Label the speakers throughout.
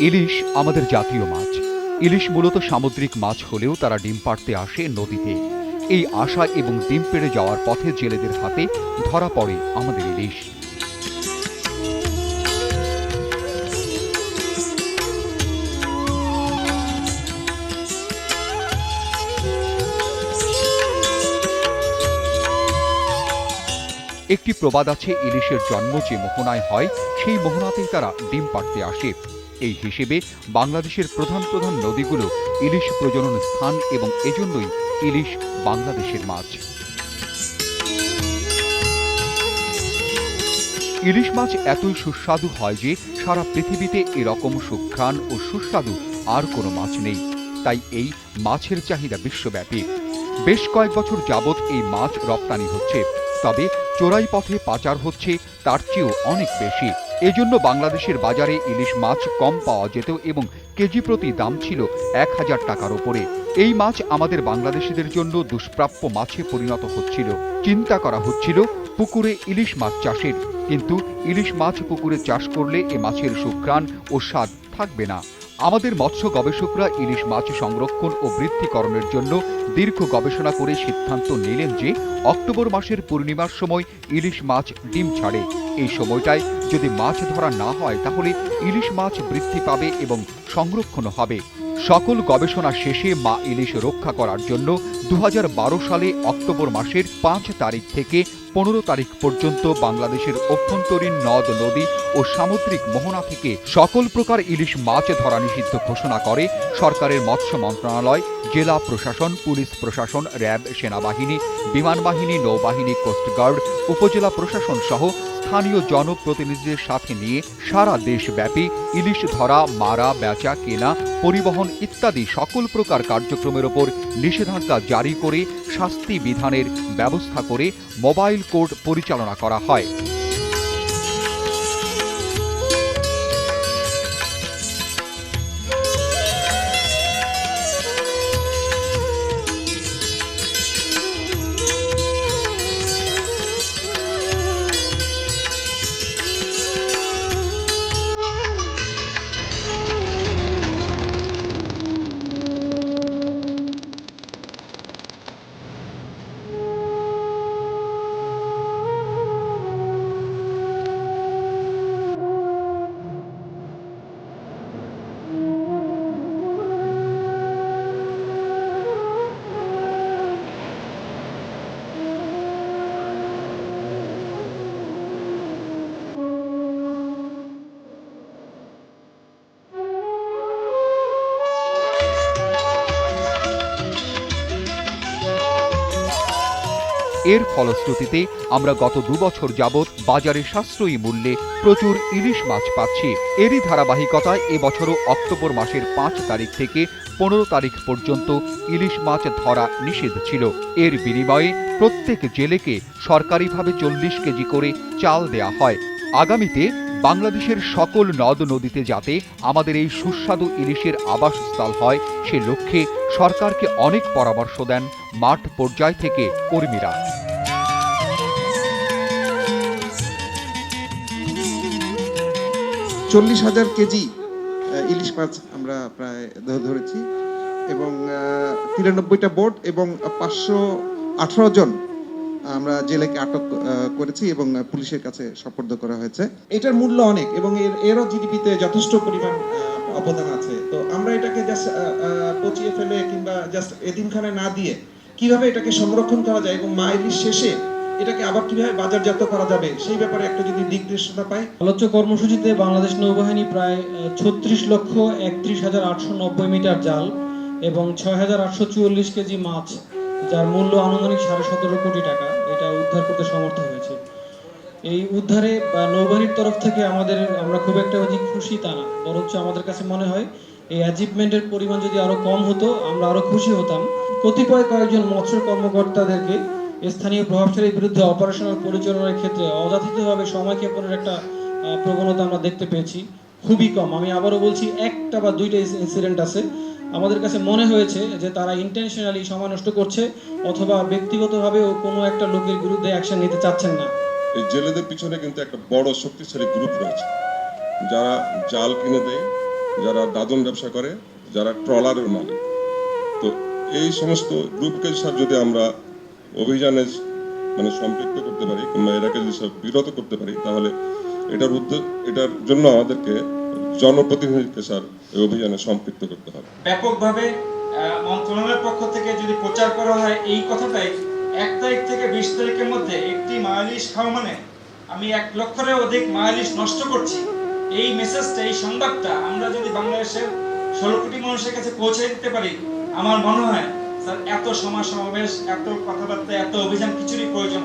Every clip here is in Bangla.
Speaker 1: ইলিশ আমাদের জাতীয় মাছ। ইলিশ মূলত সামুদ্রিক মাছ হলেও তারা ডিম পাড়তে আসে নদীতে। এই আশা এবং ডিম পেড়ে যাওয়ার পথে জেলেদের হাতে ধরা পড়ে আমাদের ইলিশ। একটি প্রবাদ আছে, ইলিশের জন্ম যে মোহনায় হয়, সেই মোহনাতেই তারা ডিম পাড়তে আসে। এই হিসেবে বাংলাদেশের প্রধান প্রধান নদীগুলো ইলিশ প্রজনন স্থান এবং এজন্যই ইলিশ বাংলাদেশের মাছ। ইলিশ মাছ এতই সুস্বাদু হয় যে সারা পৃথিবীতে এরকম সুঘ্রাণ ও সুস্বাদু আর কোনো মাছ নেই। তাই এই মাছের চাহিদা বিশ্বব্যাপী। বেশ কয়েক বছর যাবৎ এই মাছ রপ্তানি হচ্ছে, তবে চোরাই পথে পাচার হচ্ছে, তার চেয়েও অনেক বেশি। এজন্য বাংলাদেশের বাজারে ইলিশ মাছ কম পাওয়া যেত এবং কেজি প্রতি দাম ছিল এক হাজার টাকার ওপরে। এই মাছ আমাদের বাংলাদেশিদের জন্য দুষ্প্রাপ্য মাছে পরিণত হচ্ছিল। চিন্তা করা হচ্ছিল পুকুরে ইলিশ মাছ চাষের। কিন্তু ইলিশ মাছ পুকুরে চাষ করলে এ মাছের সুঘ্রাণ ও স্বাদ থাকবে না। আমাদের মৎস্য গবেষকরা ইলিশ মাছ সংরক্ষণ ও বৃদ্ধিকরণের জন্য দীর্ঘ গবেষণা করে সিদ্ধান্ত নিলেন যে অক্টোবর মাসের পূর্ণিমার সময় ইলিশ মাছ ডিম ছাড়ে। এই সময়টায় যদি মাছ ধরা না হয়, তাহলে ইলিশ মাছ বৃদ্ধি পাবে এবং সংরক্ষণ হবে। সকল গবেষণা শেষে মা ইলিশ রক্ষা করার জন্য দু হাজার বারো সালে অক্টোবর মাসের পাঁচ তারিখ থেকে পনেরো তারিখ পর্যন্ত বাংলাদেশের অভ্যন্তরীণ নদ, নদী ও সামুদ্রিক মোহনা থেকে সকল প্রকার ইলিশ মাছ ধরা নিষিদ্ধ ঘোষণা করে সরকারের মৎস্য মন্ত্রণালয়, জেলা প্রশাসন, পুলিশ প্রশাসন, র্যাব, সেনাবাহিনী বিমান বাহিনী নৌবাহিনী কোস্টগার্ড উপজেলা প্রশাসন সহ স্থানীয় জনপ্রতিনিধিদের সাথে নিয়ে সারা দেশব্যাপী ইলিশ ধরা, মারা, বেচা, কেনা, পরিবহন ইত্যাদি সকল প্রকার কার্যক্রমের ওপর নিষেধাজ্ঞা জারি করে শাস্তি বিধানের ব্যবস্থা করে মোবাইল কোর্ট পরিচালনা করা হয়। এর ফলশ্রুতিতে আমরা গত দুবছর যাবৎ বাজারে সাশ্রয়ী মূল্যে প্রচুর ইলিশ মাছ পাচ্ছি। এরই ধারাবাহিকতায় এবছরও অক্টোবর মাসের পাঁচ তারিখ থেকে পনেরো তারিখ পর্যন্ত ইলিশ মাছ ধরা নিষেধ ছিল। এর বিনিময়ে প্রত্যেক জেলেকে সরকারিভাবে চল্লিশ কেজি করে চাল দেয়া হয়। আগামীতে বাংলাদেশের সকল নদ নদীতে যাতে আমাদের এই সুস্বাদু ইলিশের আবাসস্থল হয়, সে লক্ষ্যে সরকারকে অনেক পরামর্শ দেন মাঠ পর্যায় থেকে কর্মীরা।
Speaker 2: চল্লিশ হাজার কেজি ইলিশ মাছ আমরা প্রায় ধরেছি এবং তিরানব্বইটা বোট এবং পাঁচশো আঠারো জন আমরা জেলেকে আটক আহ, করেছি এবং পুলিশের কাছে সোপর্দ করা হয়েছে। এটার মূল্য অনেক এবং এর এরও জিডিপিতে যথেষ্ট পরিমাণ অবদান আছে। তো আমরা এটাকে জাস্ট পচিয়ে ফেলে কিংবা জাস্ট এদিনখানে না দিয়ে কীভাবে এটাকে সংরক্ষণ করা যায় এবং মা ইলিশ শেষে এটাকে আবার কীভাবে বাজারজাত করা যাবে সেই ব্যাপারে একটা যদি দিক নির্দেশনা পাই।
Speaker 3: আলোচ্য কর্মসূচিতে বাংলাদেশ নৌবাহিনী প্রায় ছত্রিশ লক্ষ একত্রিশ হাজার আটশো নব্বই মিটার জাল এবং ছয় হাজার আটশো চুয়াল্লিশ কেজি মাছ যার মূল্য আনুমানিক সাড়ে সতেরো কোটি টাকা। এটা উদ্ধার করতে সমর্থ হয়েছে। এই উদ্ধারে নৌবাহিনীর তরফ থেকে আমাদের, আমরা খুব একটা অধিক খুশি তা না। বরঞ্চ আমাদের কাছে মনে হয়, এই অ্যাচিভমেন্টের পরিমাণ যদি আরও কম হতো, আমরা আরও খুশি হতাম। কতিপয় কয়েকজন মৎস্য কর্মকর্তাদেরকে স্থানীয় প্রভাবশালীর বিরুদ্ধে অপারেশনাল পরিচালনার ক্ষেত্রে অযাচিতভাবে সময়ক্ষেপণের একটা প্রবণতা আমরা দেখতে পেয়েছি। খুবই কম। আমি আবারও বলছি, একটা বা দুইটা ইনসিডেন্ট আছে। আমাদের কাছে মনে হয়েছে যে তারা ইন্টেনশনালি সময় নষ্ট করছে অথবা ব্যক্তিগতভাবেও কোনো একটা লোকের বিরুদ্ধে অ্যাকশন নিতে চাচ্ছেন না।
Speaker 4: এই জেলেদের পিছনে কিন্তু একটা বড় শক্তিশালী গ্রুপ রয়েছে। যারা জাল কিনে দেয়, যারা দাদন ব্যবসা করে, যারা ট্রলারের মালিক। তো এই সমস্ত গ্রুপকে সব যদি আমরা অভিযানে মানে সম্পৃক্ত করতে পারি, কিংবা এটাকে যদি সব বিরত করতে পারি, তাহলে এটার উদ্যোগ এটার জন্য আমাদেরকে জনপ্রতিনিধিকে স্যার, এই অভিযানে সম্পৃক্ত করতে হবে।
Speaker 3: ব্যাপকভাবে মন্ত্রণালয়ের পক্ষ থেকে যদি প্রচার করা হয়, এই কথাটাই এক তারিখ থেকে বিশ তারিখের মধ্যে একটি মায়ালিশ খাওয়া মানে আমি এক লক্ষের অধিক মায়ালিশ নষ্ট করছি। এই মেসেজটা এই সংবাদটা আমরা যদি বাংলাদেশের ষোলো কোটি মানুষের কাছে পৌঁছে দিতে পারি, আমার মনে হয় প্রয়োজন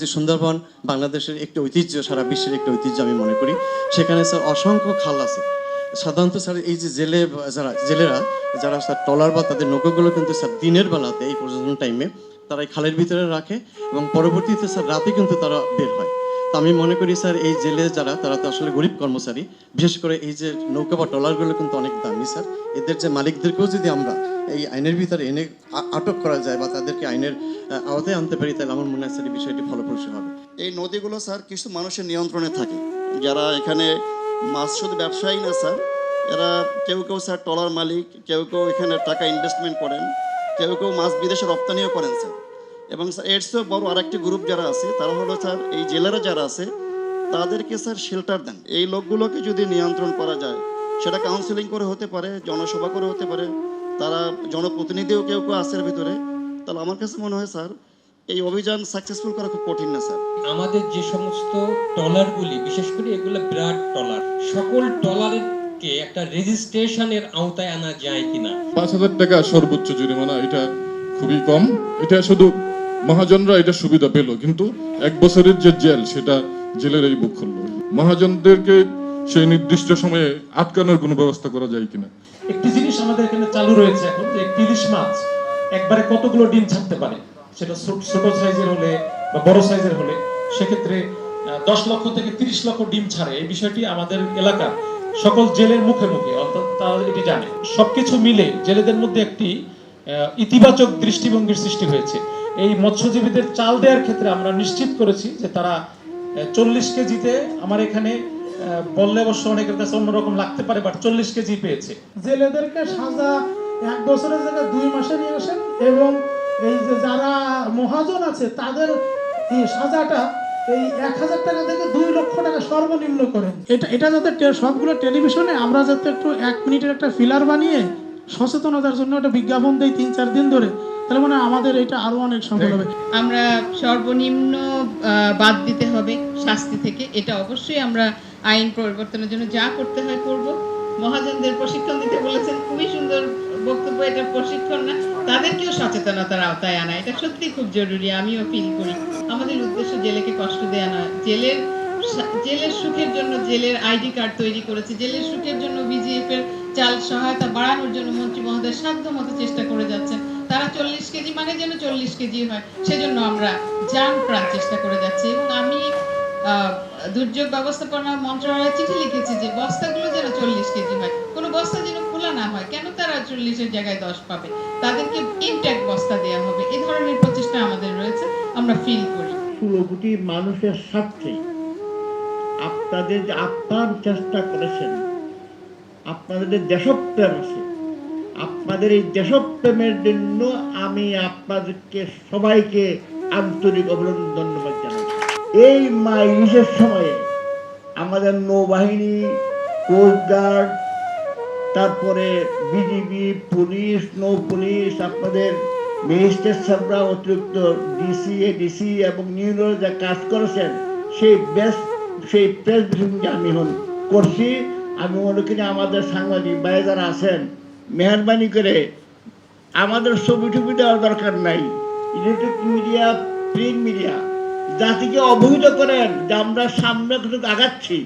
Speaker 5: যে সুন্দরবন বাংলাদেশের একটি ঐতিহ্য, সারা বিশ্বের একটি ঐতিহ্য আমি মনে করি, সেখানে স্যার অসংখ্য খাল আছে। সাধারণত স্যার এই যে জেলে, যারা, জেলেরা, যারা স্যার ট্রলার বা তাদের নৌকাগুলো কিন্তু স্যার দিনের বেলাতে এই পর্যটন টাইমে তারা এই খালের ভিতরে রাখে এবং পরবর্তীতে স্যার রাতে কিন্তু তারা বের হয়। তো আমি মনে করি, স্যার, এই জেলে যারা, তারা তো আসলে গরিব কর্মচারী। বিশেষ করে এই যে নৌকা বা ট্রলারগুলো কিন্তু অনেক দামি, স্যার। এদের যে মালিকদেরকেও যদি আমরা এই আইনের ভিতরে এনে আটক করা যায় বা তাদেরকে আইনের আওতায় আনতে পারি, তাহলে আমার মনে হয়, স্যার, এই বিষয়টি ফলপ্রসূ হবে।
Speaker 6: এই নদীগুলো, স্যার, কিছু মানুষের নিয়ন্ত্রণে থাকে। যারা এখানে মাছ শুধু ব্যবসায়ী না, স্যার, এরা কেউ কেউ, স্যার টলার মালিক, কেউ কেউ এখানে টাকা ইনভেস্টমেন্ট করেন, কেউ কেউ মাছ বিদেশে রপ্তানিও করেন, স্যার। এবং স্যার এর চেয়েও বড় আরেকটি গ্রুপ যারা আছে তারা হলো স্যার এই জেলেরা যারা আছে তাদেরকে স্যার শেল্টার দেন। এই লোকগুলোকে যদি নিয়ন্ত্রণ করা যায় সেটা কাউন্সিলিং করে হতে পারে জনসভা করে হতে পারে তারা জনপ্রতিনিধিও কেউ কেউ আছে ভিতরে তাহলে আমার কাছে মনে হয় স্যার এই অভিযান সাকসেসফুল করা খুব কঠিন না স্যার।
Speaker 7: আমাদের যে সমস্ত ট্রলারগুলি বিশেষ করে এগুলো বিরাট টলার সকল ট্রলারকে একটা রেজিস্ট্রেশনের আওতায় আনা যায় কিনা?
Speaker 8: পাঁচ হাজার টাকা সর্বোচ্চ জরিমানা এটা খুবই কম। এটা শুধু মহাজনরা এটা সুবিধা পেল, কিন্তু এক বছরের যে জেল, সেটা জেলের এই বুক করল মহাজনদেরকে সেই নির্দিষ্ট সময়ে আটকানোর কোনো ব্যবস্থা করা যায় কিনা?
Speaker 9: একটি জিনিস আমাদের এখানে চালু রয়েছে এখন, যে ইলিশ মাছ, একবারে কতগুলো ডিম ছাড়তে পারে? সেটা ছোট- সাইজের হলে বা বড় সাইজের হলে, সেক্ষেত্রে দশ লক্ষ থেকে তিরিশ লক্ষ ডিম ছাড়ে। এই বিষয়টি আমাদের এলাকার সকল জেলের মুখে মুখে অর্থাৎ তারা এটি জানে। সবকিছু মিলে জেলেদের মধ্যে একটি ইতিবাচক দৃষ্টিভঙ্গির সৃষ্টি হয়েছে। এই মৎস্যজীবীদের চাল দেওয়ার ক্ষেত্রে আমরা নিশ্চিত করেছি যে তারা চল্লিশ কেজিতে আমার এখানে বললে অবশ্য অনেকের কাছে অন্যরকম লাগতে পারে বাট চল্লিশ কেজি পেয়েছে।
Speaker 10: জেলেদেরকে সাজা এক বছরের জায়গায় দুই মাসে নিয়ে আসেন এবং এই যে যারা মহাজন আছে তাদের এই সাজাটা এই এক হাজার টাকা থেকে দুই লক্ষ টাকা সর্বনিম্ন করেন। এটা এটা যাতে সবগুলো টেলিভিশনে আমরা যাতে একটু এক মিনিটের একটা ফিলার বানিয়ে সচেতনতার জন্য একটা বিজ্ঞাপন দেই তিন চার দিন ধরে তাহলে মানে আমাদের এটা আরও অনেক সফল হবে।
Speaker 11: আমরা সর্বনিম্ন বাদ দিতে হবে শাস্তি থেকে। এটা অবশ্যই আমরা আইন পরিবর্তনের জন্য যা করতে হয় করব। মহাজনদের প্রশিক্ষণ দিতে বলেছেন, খুবই সুন্দর বক্তব্য, এটা প্রশিক্ষণ না। তাদেরকেও সচেতনতার আওতায় আনা, এটা সত্যি খুব জরুরি, আমিও ফিল করি। আমাদের উদ্দেশ্য জেলেকে কষ্ট দেয়া নয়। জেলের জেলের সুখের জন্য জেলের আইডি কার্ড তৈরি করেছে। জেলের সুখের জন্য বিজিএফ এর চাল সহায়তা বাড়ানোর জন্য মন্ত্রী মহোদয় সাধ্য মতো চেষ্টা করে যাচ্ছেন। তারা চল্লিশ কেজি মানে যেন চল্লিশ কেজি হয়, সেজন্য আমরা যান প্রাণ চেষ্টা করে যাচ্ছি। এবং আমি দুর্যোগ ব্যবস্থাপনা মন্ত্রণালয়ে চিঠি লিখেছি যে বস্তাগুলো যেন চল্লিশ কেজি হয়। কোনো বস্তা যেন খোলা না হয়, কেন তারা চল্লিশের জায়গায় দশ পাবে? তাদেরকে ইনট্যাক্ট বস্তা দেওয়া হবে। এ ধরনের প্রচেষ্টা আমাদের রয়েছে, আমরা ফিল করি।
Speaker 10: ষোলো কোটি মানুষের স্বার্থে আপনাদের যে আপ্রাণ চেষ্টা করেছেন, আপনাদের দেশপ্রেম আছে আপনাদের এই দেশপ্রেমের জন্য আমি আপনাদেরকে সবাইকে আন্তরিক অভিনন্দন ধন্যবাদ জানাচ্ছি এই মাইলিশের সময়ে আমাদের নৌবাহিনী কোস্টগার্ড তারপরে বিজিবি পুলিশ, নৌ পুলিশ, আপনাদের ম্যাজিস্ট্রেট সাহেবরা অতিরিক্ত ডিসি এডিসি এবং নিউরো যা কাজ করেছেন, সেই বেস্ট সেই প্রেস আমি হন করছি, আমি মনে করি আমাদের সাংবাদিক ভাই যারা আছেন মেহরবানি করে আমাদের ছবি টবি দেওয়ার দরকার নাই। ইলেকট্রিক মিডিয়া, প্রিন্ট মিডিয়া, জাতিকে অবহিত করেন যে আমরা সামনে কিন্তু আগাচ্ছি।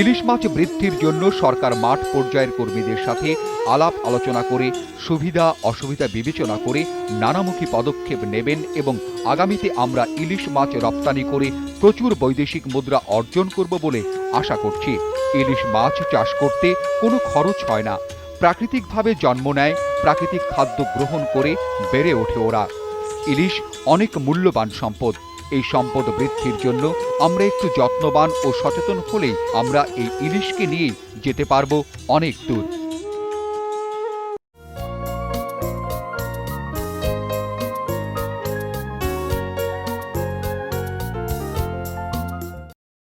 Speaker 1: ইলিশ মাছ বৃদ্ধির জন্য সরকার মাঠ পর্যায়ের কর্মীদের সাথে আলাপ আলোচনা করে সুবিধা, অসুবিধা বিবেচনা করে নানামুখী পদক্ষেপ নেবেন এবং আগামীতে আমরা ইলিশ মাছ রপ্তানি করে প্রচুর বৈদেশিক মুদ্রা অর্জন করব বলে আশা করছি। ইলিশ মাছ চাষ করতে কোনো খরচ হয় না। প্রাকৃতিকভাবে জন্ম নেয়, প্রাকৃতিক খাদ্য গ্রহণ করে বেড়ে ওঠে ওরা। ইলিশ অনেক মূল্যবান সম্পদ। এই সম্পদ বৃদ্ধির জন্য আমরা একটু যত্নবান ও সচেতন হলেই আমরা এই ইলিশকে নিয়ে যেতে পারব অনেক দূর।